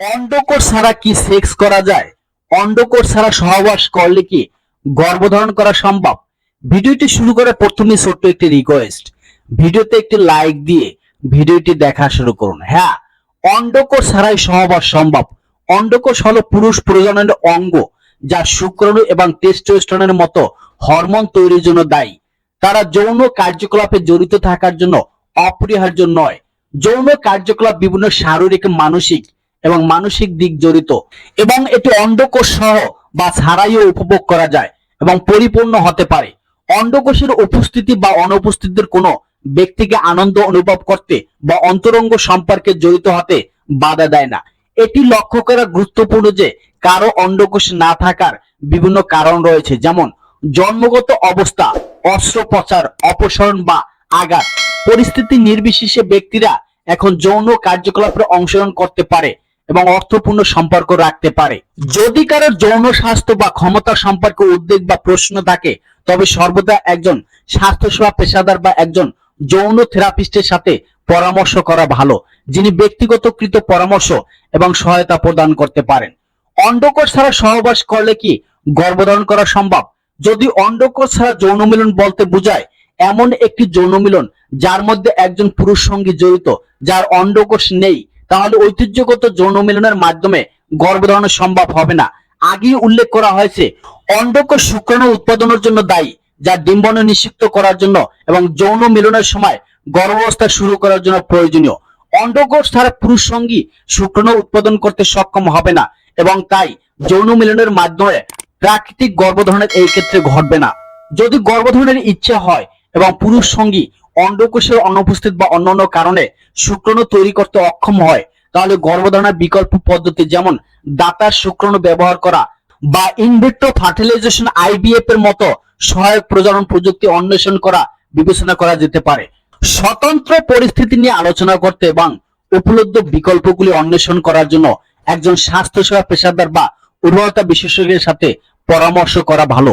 অন্ডকোষ ছাড়া কি সেক্স করা যায়? অন্ডকোষ ছাড়া সহবাস করলে কি গর্ভধারণ করা সম্ভব? ভিডিওটি শুরু করে প্রথমে ছোট্ট একটি রিকোয়েস্ট ভিডিওতে একটি লাইক দিয়ে ভিডিওটি দেখা শুরু করুন। হ্যাঁ অন্ডকোষ ছাড়াই সহবাস সম্ভব। অন্ডকোষ হলো পুরুষ প্রজননের অঙ্গ, যা শুক্রাণু এবং টেস্টোস্টেরনের মতো হরমোন তৈরির জন্য দায়ী। তারা যৌন কার্যকলাপে জড়িত থাকার জন্য অপরিহার্য নয়। যৌন কার্যকলাপ বিভিন্ন শারীরিক, মানসিক এবং মানসিক দিক জড়িত এবং এটি অন্ডকোষ সহ বা ছাড়াইও উপভোগ করা যায় এবং পরিপূর্ণ হতে পারে। অন্ডকোষের উপস্থিতি বা অনুপস্থিতির কোনো ব্যক্তিকে আনন্দ অনুভব করতে বা অন্তরঙ্গ সম্পর্কে জড়িত হতে বাধা দেয় না। এটি লক্ষ্য করা গুরুত্বপূর্ণ যে কারও অন্ডকোষ না থাকার বিভিন্ন কারণ রয়েছে, যেমন জন্মগত অবস্থা, অস্ত্রোপচার, অপসারণ বা আঘাত। পরিস্থিতি নির্বিশেষে ব্যক্তিরা এখন যৌন কার্যকলাপে অংশগ্রহণ করতে পারে এবং অর্থপূর্ণ সম্পর্ক রাখতে পারে। যদি কারোর যৌন স্বাস্থ্য বা ক্ষমতা সম্পর্কে উদ্বেগ বা প্রশ্ন থাকে, তবে সর্বদা একজন স্বাস্থ্যসেবা পেশাদার বা একজন যৌন থেরাপিস্টের সাথে পরামর্শ করা ভালো, যিনি ব্যক্তিগত কৃত পরামর্শ এবং সহায়তা প্রদান করতে পারেন। অন্ডকোষ ছাড়া সহবাস করলে কি গর্ভধারণ করা সম্ভব? যদি অন্ডকোষ ছাড়া যৌন মিলন বলতে বোঝায়, এমন একটি যৌন মিলন যার মধ্যে একজন পুরুষ সঙ্গী জড়িত, যার অন্ডকোষ নেই তাহলে ঐতিহ্যগত যৌন মিলনের মাধ্যমে গর্ভধারণ সম্ভব হবে না। আগেই উল্লেখ করা হয়েছে অন্ডকোষ শুক্রাণু উৎপাদনের জন্য দায়ী, যা ডিম্বন নিষিক্ত করার জন্য এবং যৌন মিলনের সময় গর্ভাবস্থা শুরু করার জন্য প্রয়োজনীয়। অন্ডকোষ ছাড়া পুরুষ সঙ্গী শুক্রাণু উৎপাদন করতে সক্ষম হবে না এবং তাই যৌন মিলনের মাধ্যমে প্রাকৃতিক গর্ভধারণের এই ক্ষেত্রে ঘটবে না। যদি গর্ভধারণের ইচ্ছা হয় এবং পুরুষ সঙ্গী অন্ডকোষের অনুপস্থিত বা অন্যান্য কারণে শুক্রাণু তৈরি করতে অক্ষম হয়, তাহলে গর্ভধারণের বিকল্প পদ্ধতি যেমন দাতার শুক্রাণু ব্যবহার করা বা ইনভিট্রো ফার্টিলাইজেশন আইবিএফ এর মতো সহায়ক প্রজনন প্রযুক্তি অন্বেষণ করা বিবেচনা করা যেতে পারে। স্বতন্ত্র পরিস্থিতি নিয়ে আলোচনা করতে এবং উপলব্ধ বিকল্পগুলি অন্বেষণ করার জন্য একজন স্বাস্থ্যসেবা পেশাদার বা উর্বরতা বিশেষজ্ঞের সাথে পরামর্শ করা ভালো।